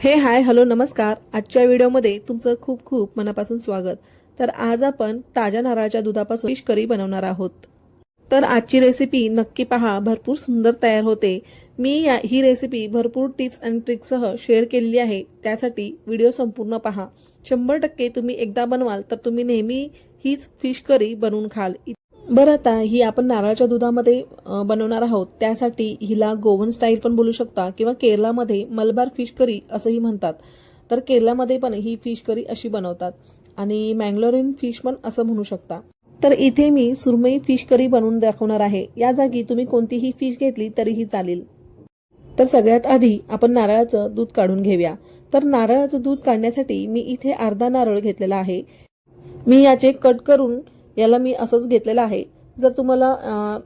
हे hi hello नमस्कार. आजच्या व्हिडिओमध्ये तुमचं खूप खूप मनापासून स्वागत. तर आज आपण ताज्या नारळाच्या दुधापासून फिश करी बनवणार आहोत. तर आजची रेसिपी नक्की पहा. भरपूर सुंदर तयार होते. मी या ही रेसिपी भरपूर टिप्स अँड ट्रिक्ससह शेअर केलेली आहे. त्यासाठी व्हिडिओ संपूर्ण पहा. शंभर टक्के तुम्ही एकदा बनवाल तर तुम्ही नेहमी हीच फिश करी बनवून खाल. बरं आता ही आपण नारळाच्या दुधामध्ये बनवणार आहोत. त्यासाठी हिला गोवन स्टाईल पण बोलू शकता किंवा केरळामध्ये मलबार फिश करी असंही म्हणतात. तर केरळामध्ये पण ही फिश करी अशी बनवतात. आणि मँगलोरियन फिश पण असं म्हणू शकता. तर इथे मी सुरमई फिश करी बनवून दाखवणार आहे. या जागी तुम्ही कोणतीही फिश घेतली तरीही चालेल. तर सगळ्यात आधी आपण नारळाचं दूध काढून घेऊया. तर नारळाचं दूध काढण्यासाठी मी इथे अर्धा नारळ घेतलेला आहे. मी याचे कट करून याला मी असंच घेतलेलं आहे. जर तुम्हाला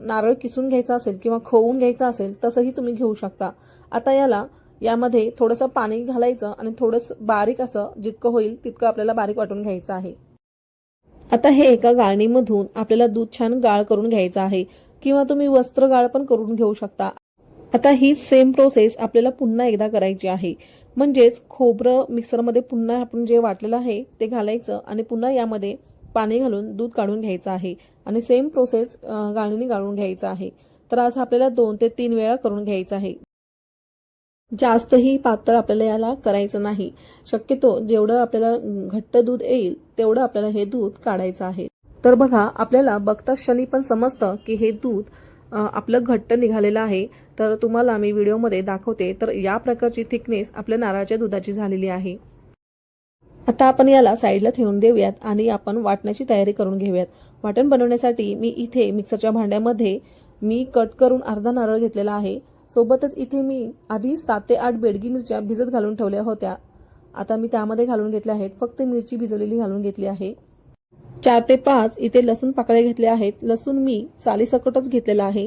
नारळ किसून घ्यायचा असेल किंवा खोवून घ्यायचा असेल तसंही तुम्ही घेऊ शकता. आता याला यामध्ये थोडंसं पाणी घालायचं आणि थोडंसं बारीक असं जितकं होईल तितकं आपल्याला बारीक वाटून घ्यायचं आहे. आता हे एका गाळणीमधून आपल्याला दूध छान गाळ करून घ्यायचं आहे किंवा तुम्ही वस्त्र गाळ पण करून घेऊ शकता. आता ही सेम प्रोसेस आपल्याला पुन्हा एकदा करायची आहे. म्हणजेच खोबरं मिक्सरमध्ये पुन्हा आपण जे वाटलेलं आहे ते घालायचं आणि पुन्हा यामध्ये पाणी घालून दूध काढून घ्यायचं आहे आणि सेम प्रोसेस गाळणीने गाळून घ्यायचं आहे. तर आज आपल्याला दोन ते तीन वेळा करून घ्यायचं आहे. जास्तही पातळ आपल्याला याला करायचं नाही. शक्यतो जेवढं आपल्याला घट्ट दूध येईल तेवढं आपल्याला हे दूध काढायचं आहे. तर बघा आपल्याला बघता क्षणी पण समजतं की हे दूध आपलं घट्ट निघालेलं आहे. तर तुम्हाला मी व्हिडिओमध्ये दाखवते. तर या प्रकारची थिकनेस आपल्या नारळाच्या दुधाची झालेली आहे. आता आपण याला साईडला ठेवून देऊयात आणि आपण वाटण्याची तयारी करून घेऊयात. वाटण बनवण्यासाठी मी इथे मिक्सरच्या भांड्यामध्ये मी कट करून अर्धा नारळ घेतलेला आहे. सोबतच इथे मी आधी सात ते आठ बेडगी मिरच्या भिजत घालून ठेवल्या होत्या. आता मी त्यामध्ये घालून घेतल्या आहेत. फक्त मिरची भिजवलेली घालून घेतली आहे. चार ते पाच इथे लसूण पाकळ्या घेतल्या आहेत. लसूण मी सालीसकटच घेतलेला आहे.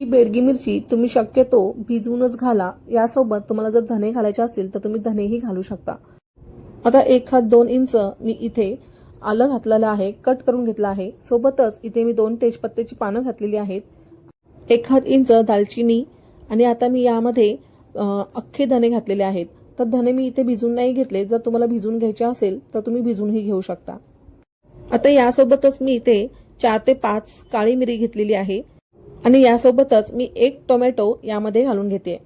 ही बेडगी मिरची तुम्ही शक्यतो भिजवूनच घाला. यासोबत तुम्हाला जर धने घालायचे असतील तर तुम्ही धनेही घालू शकता. आता एक हात दोन इंच मी इथे आलं घातलेलं आहे कट करून घेतलं आहे. सोबतच इथे मी दोन तेजपत्त्याची पानं घातलेली आहेत. एक हात इंच दालचिनी आणि आता मी यामध्ये अख्खे धने घातलेले आहेत. तर धने मी इथे भिजून नाही घेतले. जर तुम्हाला भिजून घ्यायचे असेल तर तुम्ही भिजूनही घेऊ शकता. आता यासोबतच मी इथे चार ते पाच काळी मिरी घेतलेली आहे. आणि यासोबतच मी एक टोमॅटो यामध्ये घालून घेते.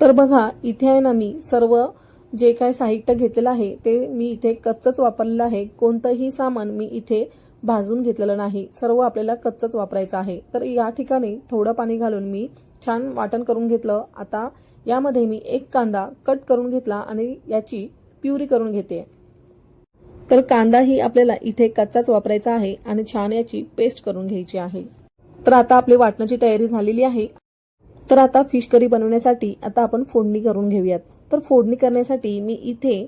तर बघा इथे आहे ना मी सर्व जे काय साहित्य घेतलेलं आहे ते मी इथे कच्चच वापरलेलं आहे. कोणतंही सामान मी इथे भाजून घेतलेलं नाही. सर्व आपल्याला कच्चच वापरायचं आहे. तर या ठिकाणी थोडं पाणी घालून मी छान वाटण करून घेतलं. आता यामध्ये मी एक कांदा कट करून घेतला आणि याची प्युरी करून घेते. तर कांदा ही आपल्याला इथे कच्चाच वापरायचा आहे आणि छान याची पेस्ट करून घ्यायची आहे. तर आता आपली वाटण्याची तयारी झालेली आहे. तर आता फिश करी बनवण्यासाठी आता आपण फोडणी करून घेऊयात. तर फोडणी करण्यासाठी मी इथे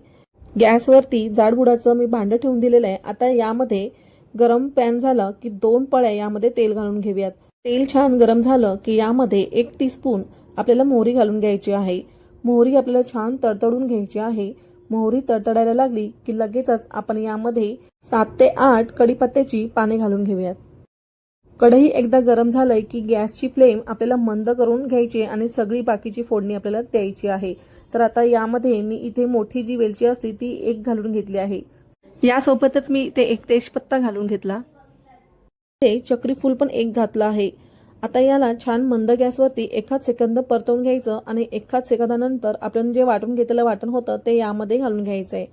गॅसवरती जाडबुडाचं मी भांडं ठेवून दिलेलं आहे. आता यामध्ये गरम पॅन झालं की दोन पळ्या यामध्ये तेल घालून घेऊयात. तेल छान गरम झालं की यामध्ये एक टीस्पून आपल्याला मोहरी घालून घ्यायची आहे. मोहरी आपल्याला छान तडतडून घ्यायची आहे. मोहरी तडतडायला लागली की लगेचच आपण यामध्ये सात ते आठ कडीपत्त्याची पाने घालून घेऊयात. कढई एकदा गरम झालंय की गॅसची फ्लेम आपल्याला मंद करून घ्यायची आणि सगळी बाकीची फोडणी आपल्याला द्यायची आहे. तर आता यामध्ये मी इथे मोठी जी वेलची असते ती एक घालून घेतली आहे. यासोबतच मी इथे एक तेजपत्ता घालून घेतला. ते चक्रीफूल पण एक घातलं आहे. आता याला छान मंद गॅसवरती एखाद सेकंद परतवून घ्यायचं आणि एखाद सेकंदानंतर आपण जे वाटून घेतलेलं वाटण होतं ते यामध्ये घालून घ्यायचंय.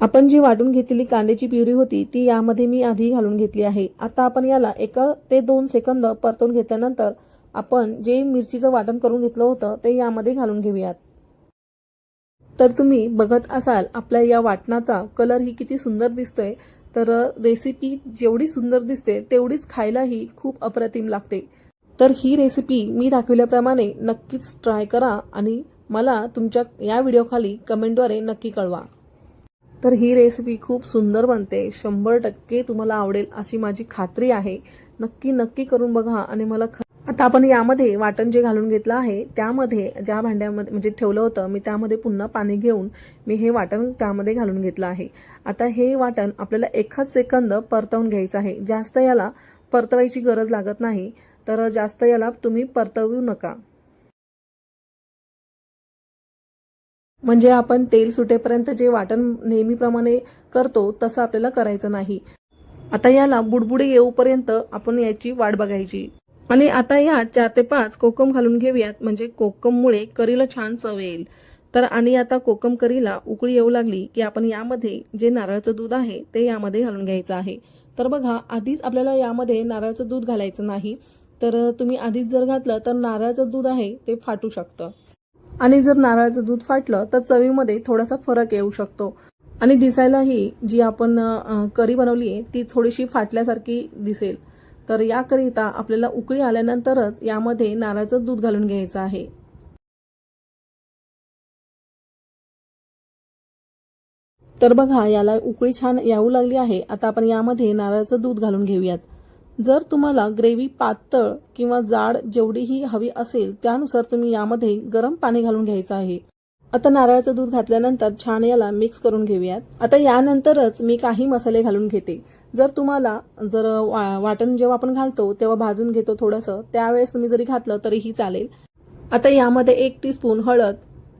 आपण जी वाटून घेतलेली कांद्याची प्युरी होती ती यामध्ये मी आधी घालून घेतली आहे. आता आपण याला एका ते दोन सेकंद परतवून घेतल्यानंतर आपण जे मिरचीचं वाटण करून घेतलं होतं ते यामध्ये घालून घेऊयात. तर तुम्ही बघत असाल आपल्या या वाटणाचा कलर ही किती सुंदर दिसतोय. तर रेसिपी जेवढी सुंदर दिसते तेवढीच खायलाही खूप अप्रतिम लागते. तर ही रेसिपी मी दाखविल्याप्रमाणे नक्कीच ट्राय करा आणि मला तुमच्या या व्हिडिओखाली कमेंटद्वारे नक्की कळवा. तर ही रेसिपी खूप सुंदर बनते. शंभर टक्के तुम्हाला आवडेल अशी माझी खात्री आहे. नक्की नक्की करून बघा आणि मला आता आपण यामध्ये वाटण जे घालून घेतलं आहे त्यामध्ये ज्या भांड्यामध्ये म्हणजे ठेवलं होतं मी त्यामध्ये पुन्हा पाणी घेऊन मी हे वाटण त्यामध्ये घालून घेतलं आहे. आता हे वाटण आपल्याला एखाद सेकंद परतवून घ्यायचं आहे. जास्त याला परतवायची गरज लागत नाही तर जास्त याला तुम्ही परतवू नका. म्हणजे आपण तेल सुटेपर्यंत जे वाटण नेहमीप्रमाणे करतो तसं आपल्याला करायचं नाही. आता याला बुडबुडे येऊपर्यंत आपण याची वाट बघायची. आणि आता या चार ते पाच कोकम घालून घेऊयात. म्हणजे कोकममुळे करीला छान चव येईल. तर आणि आता कोकम करीला उकळी येऊ लागली की आपण यामध्ये जे नारळाचं दूध आहे ते यामध्ये घालून घ्यायचं आहे. तर बघा आधीच आपल्याला यामध्ये नारळाचं दूध घालायचं नाही. तर तुम्ही आधीच जर घातलं तर नारळाचं दूध आहे ते फाटू शकतं. आणि जर नारळाचं दूध फाटलं तर चवीमध्ये थोडासा फरक येऊ शकतो. आणि दिसायलाही जी आपण करी बनवली आहे ती थोडीशी फाटल्यासारखी दिसेल. तर याकरिता आपल्याला उकळी आल्यानंतरच यामध्ये नारळाचं दूध घालून घ्यायचं आहे. तर बघा याला उकळी छान येऊ लागली आहे. आता आपण यामध्ये नारळाचं दूध घालून घेऊयात. जर तुम्हाला ग्रेव्ही पातळ किंवा जाड जेवढीही हवी असेल त्यानुसार तुम्ही यामध्ये गरम पाणी घालून घ्यायचं आहे. आता नारळाचं दूध घातल्यानंतर छान याला मिक्स करून घेऊयात. आता यानंतरच मी काही मसाले घालून घेते. जर तुम्हाला जर वा- वाटण जेव्हा आपण घालतो तेव्हा भाजून घेतो थोडंसं. त्यावेळेस तुम्ही जरी घातलं तरीही चालेल. आता यामध्ये एक टीस्पून हळद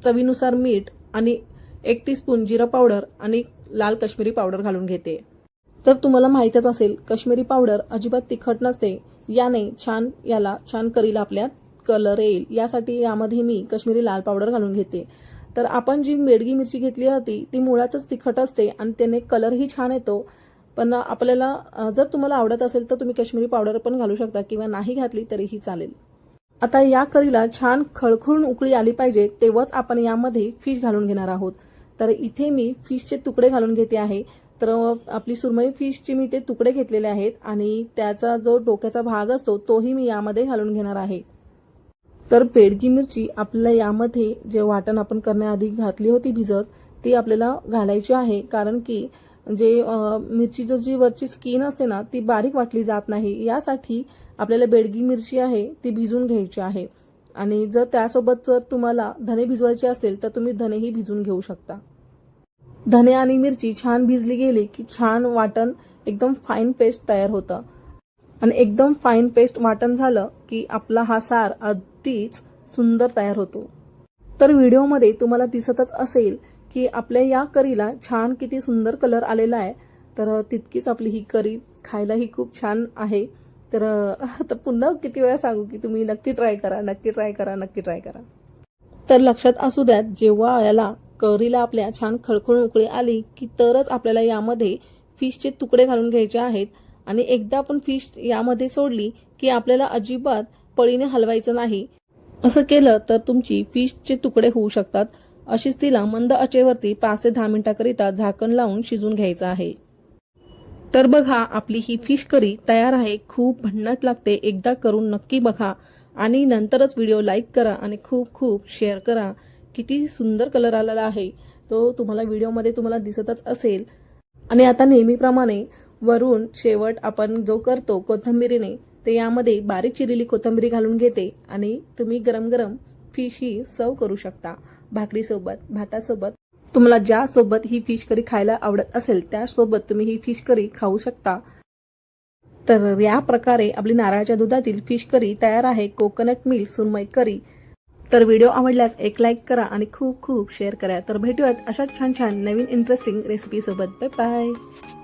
चवीनुसार मीठ आणि एक टीस्पून जिरा पावडर आणि लाल कश्मीरी पावडर घालून घेते. तर तुम्हाला माहीतच असेल कश्मीरी पावडर अजिबात तिखट नसते. याने छान याला छान करील आपल्यात कलर येईल. यासाठी यामध्ये मी कश्मीरी लाल पावडर घालून घेते. तर आपण जी बेडगी मिरची घेतली होती ती मुळातच तिखट असते आणि त्याने कलरही छान येतो. पण आपल्याला जर तुम्हाला आवडत असेल तर तुम्ही काश्मीरी पावडर पण घालू शकता किंवा नाही घातली तरीही चालेल. आता या करीला छान खळखळून उकळी आली पाहिजे तेव्हाच आपण यामध्ये फिश घालून घेणार आहोत. तर इथे मी फिशचे तुकडे घालून घेते आहे. तर आपली सुरमई फिशचे मी ते तुकडे घेतलेले आहेत आणि त्याचा जो डोक्याचा भाग असतो तोही मी यामध्ये घालून घेणार आहे. तर पेडगी मिरची आपल्याला यामध्ये जे वाटण आपण करण्याआधी घातली होती भिजत ती आपल्याला घालायची आहे. कारण की जे मिरचीचं जी वरची स्किन असते ना ती बारीक वाटली जात नाही. यासाठी आपल्याला बेडगी मिरची आहे ती भिजून घ्यायची आहे. आणि जर त्यासोबत जर तुम्हाला धने भिजवायचे असतील तर तुम्ही धनेही भिजून घेऊ शकता. धने आणि मिरची छान भिजली गेली की छान वाटण एकदम फाईन पेस्ट तयार होतं. आणि एकदम फाईन पेस्ट वाटण झालं की आपला हा सार अगदीच सुंदर तयार होतो. तर व्हिडिओमध्ये तुम्हाला दिसतच असेल की आपल्या या करीला छान किती सुंदर कलर आलेला आहे. तर तितकीच आपली ही करी खायलाही खूप छान आहे. तर आता पुन्हा किती वेळा सांगू की तुम्ही नक्की ट्राय करा नक्की ट्राय करा नक्की ट्राय करा. तर लक्षात असू द्यात जेव्हा याला करीला आपल्या छान खळखळून उकळी आली की तरच आपल्याला यामध्ये फिशचे तुकडे घालून घ्यायचे आहेत. आणि एकदा आपण फिश यामध्ये सोडली की आपल्याला अजिबात पळीने हलवायचं नाही. असं केलं तर तुमची फिशचे तुकडे होऊ शकतात अशीच तिला मंद आचेवरती पाच ते दहा मिनिटाकरिता झाकण लावून शिजून घ्यायचं आहे. तर बघा आपली ही फिश करी तयार आहे खूप भन्नाट लागते एकदा करून नक्की बघा. आणि नंतरच व्हिडिओ लाईक करा आणि खूप खूप शेअर करा. किती सुंदर कलर आलेला आहे. तो तुम्हाला व्हिडिओमध्ये तुम्हाला दिसतच असेल. आणि आता नेहमीप्रमाणे वरून शेवट आपण जो करतो कोथिंबिरीने ते यामध्ये बारीक चिरलेली कोथिंबिरी घालून घेते आणि तुम्ही गरम गरम फिश ही सर्व करू शकता. भाकरीसोबत भातासोबत. तुम्हाला ज्या सोबत ही फिश करी खायला आवडत असेल त्यासोबत तुम्ही ही फिश करी खाऊ शकता. तर या प्रकारे आपली नारळाच्या दुधातील फिश करी तयार आहे. कोकोनट मिल्क सुरमई करी तर व्हिडिओ आवडल्यास एक लाईक करा आणि खूप खूप शेअर करा. तर भेटूयात अशा छान छान नवीन इंटरेस्टिंग रेसिपी सोबत. Bye bye